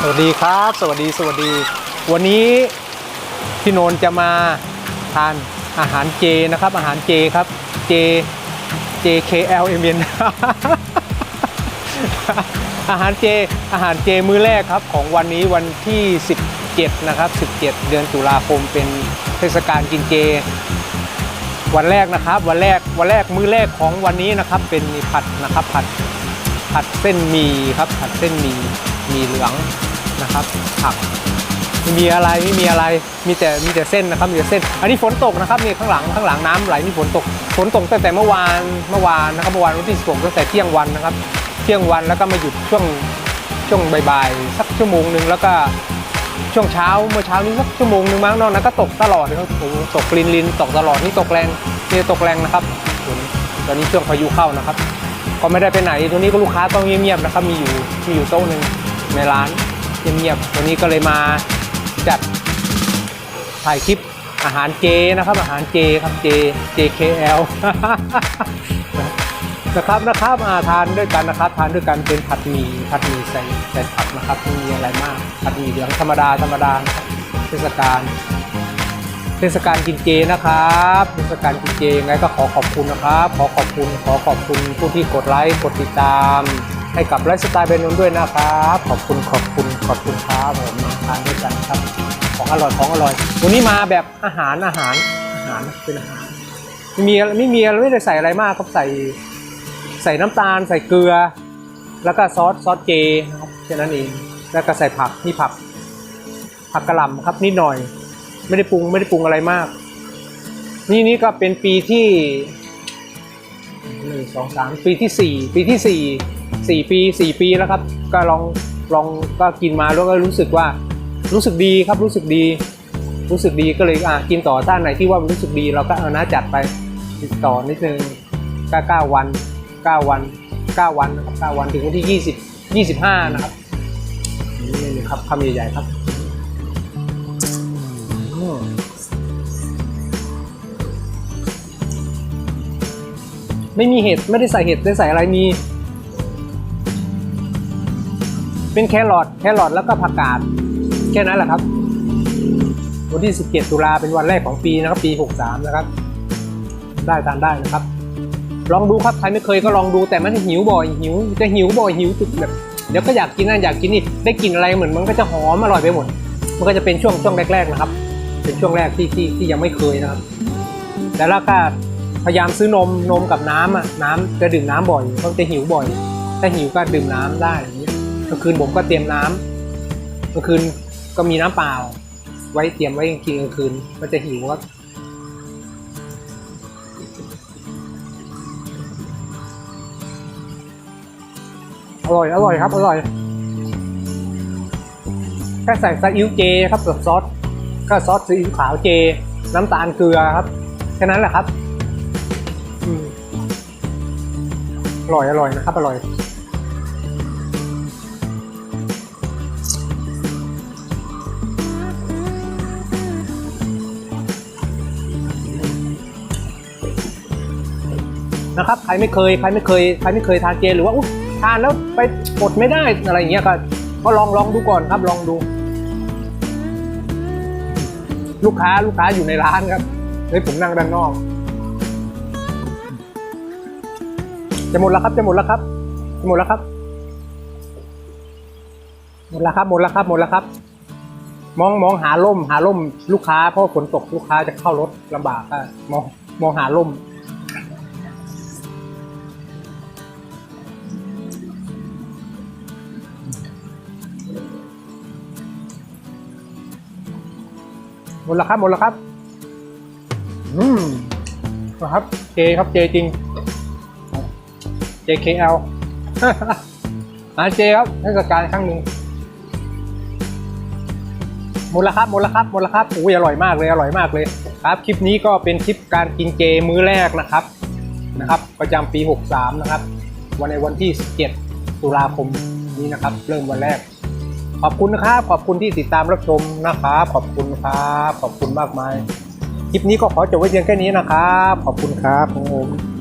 สวัสดีครับ สวัสดีสวัสดี วันนี้พี่โนนจะมาทานอาหารเจนะครับ อาหารเจครับเจ JKL m n อาหารเจอาหารเจมื้อแรกครับของวันนี้วันที่ 17 นะครับ 17 เดือนตุลาคมเป็นเทศกาลกินเจ วันแรกนะครับ วันแรกวันแรกมื้อแรกของวันนี้นะครับ เป็นผัดนะครับผัดผัดเส้นหมี่ครับผัดเส้นหมี่ มีเหลืองนะครับผักไม่มีอะไรไม่มีอะไรมีแต่มีแต่เส้นนะครับมีแต่เส้น อันนี้ฝนตกนะครับนี่ข้างหลังข้างหลังน้ำไหลมีฝนตกฝนตกตั้งแต่เมื่อวานเมื่อวานนะครับเมื่อวานวันที่16ตั้งแต่เที่ยงวันนะครับ เที่ยงวันแล้วก็มาหยุดช่วงช่วงบ่ายๆสักชั่วโมงหนึ่งแล้วก็ช่วงเช้าเมื่อเช้านี้สักชั่วโมงหนึ่งมั้งนอกนั้นก็ตกตลอดเลยครับโอ้ตกลินลินตกตลอดนี่ตกแรงนี่ตกแรงนะครับฝนตอนนี้ช่วงพายุเข้านะครับ ก็ไม่ได้ไปไหนตัวนี้ก็ลูกค้าก็เงียบๆนะครับ มีอยู่มีอยู่โต๊ะหนึ่ง ในร้านเงียบๆตัวนี้ก็เลยมาจัดถ่ายคลิปอาหารเจนะครับ อาหารเจครับเจ JKL นะครับนะครับอาทานด้วยกันนะครับ ทานด้วยกันเป็นผัดหมี่ผัดหมี่ใส่ใส่ผักนะครับไม่มีอะไรมากผัดหมี่เหลืองธรรมดาธรรมดานะครับเทศกาลเทศกาลกินเจนะครับเทศกาลกินเจยังไงก็ขอขอบคุณนะครับ ขอขอบคุณขอขอบคุณผู้ที่กดไลค์กดติดตาม ให้กับไลฟ์สไตล์เบนนนด้วยนะครับ ขอบคุณขอบคุณขอบคุณครับผมมาทานด้วยกันครับ ของอร่อยของอร่อยวันนี้มาแบบอาหารอาหารอาหารเป็นอาหารไม่มีไม่มีไม่ได้ใส่อะไรมากครับใส่ใส่น้ำตาล ใส่เกลือ แล้วก็ซอสซอสเจนะครับแค่นั้นเองแล้วก็ใส่ผักนี่ผัก ผักกระหล่ำครับนิดหน่อย ไม่ได้ปรุงไม่ได้ปรุงอะไรมาก นี่นี่ก็เป็นปีที่หนึ่งสองสามปีที่สี่ปีที่สี่ สี่ปีสี่ปีแล้วครับ ก็ลองลองก็กินมาแล้วก็รู้สึกว่ารู้สึกดีครับรู้สึกดี รู้สึกดีก็เลยอะกินต่อท่านไหนที่ว่ารู้สึกดีเราก็เอานะจัดไปติดต่อนิดนึงก็เก้าวันเก้าวันเก้าวันนะครับเก้าวันถึงวันที่ยี่สิบยี่สิบห้านะครับนี่ครับคำใหญ่ๆครับไม่มีเห็ดไม่ได้ใส่เห็ดได้ใส่อะไรมี เป็นแครอทแครอทแล้วก็ผักกาดแค่นั้นแหละครับ วันที่ 17 ตุลาเป็นวันแรกของปีนะครับ ปี 63 นะครับ ได้ทานได้นะครับ ลองดูครับ ใครไม่เคยก็ลองดูแต่มันหิวบ่อยหิวจะหิวบ่อยหิวจุดแบบเดี๋ยวก็อยากกินนั่นอยากกินนี่ได้กลินอะไรเหมือนมันก็จะหอมอร่อยไปหมด มันก็จะเป็นช่วงช่วงแรก ๆนะครับ เป็นช่วงแรกที่ที่ที่ยังไม่เคยนะครับ แต่แล้วก็พยายามซื้อนมนมกับน้ำอะน้ำจะดื่มน้ำบ่อยเพราะจะหิวบ่อย ถ้าหิวก็ดื่มน้ำได้ กลางคืนผมก็เตรียมน้ำกลางคืนก็มีน้ำเปล่า ไว้เตรียมไว้กินกลางคืนก็จะหิวก็อร่อยอร่อยครับอร่อยแค่ใส่ซีอิ๊วเจครับกับซอสก็ซอสซีอิ๊วขาวเจ น้ำตาลเกลือครับแค่นั้นแหละครับอร่อยอร่อยนะครับอร่อย นะครับ ใครไม่เคยใครไม่เคยใครไม่เคยทานเจหรือว่าทานแล้วไปอดไม่ได้อะไรอย่างเงี้ยก็ก็ลองลองดูก่อนครับลองดู ลูกค้าลูกค้าอยู่ในร้านครับเฮ้ยผมนั่งด้านนอก จะหมดแล้วครับจะหมดแล้วครับจะหมดแล้วครับ หมดแล้วครับหมดแล้วครับหมดแล้วครับ มองมองหาล่มหาล่มลูกค้าเพราะฝนตกลูกค้าจะเข้ารถลำบากก็มองมองหาล่ม หมดแล้วครับหมดแล้วครับอืมนะครับเจครับเจจริง JKL หาเจครับเทศกาลครั้งหนึ่งหมดแล้วครับหมดแล้วครับหมดแล้วครับอุ้ยอร่อยมากเลยอร่อยมากเลยครับ คลิปนี้ก็เป็นคลิปการกินเจมื้อแรกนะครับนะครับ ประจำปี 63 นะครับ วันในวันที่ 17 ตุลาคมนี้นะครับ เริ่มวันแรก ขอบคุณนะครับ ขอบคุณที่ติดตามรับชมนะครับ ขอบคุณครับ ขอบคุณมากมาย คลิปนี้ก็ขอจบไว้เพียงแค่นี้นะครับ ขอบคุณครับผม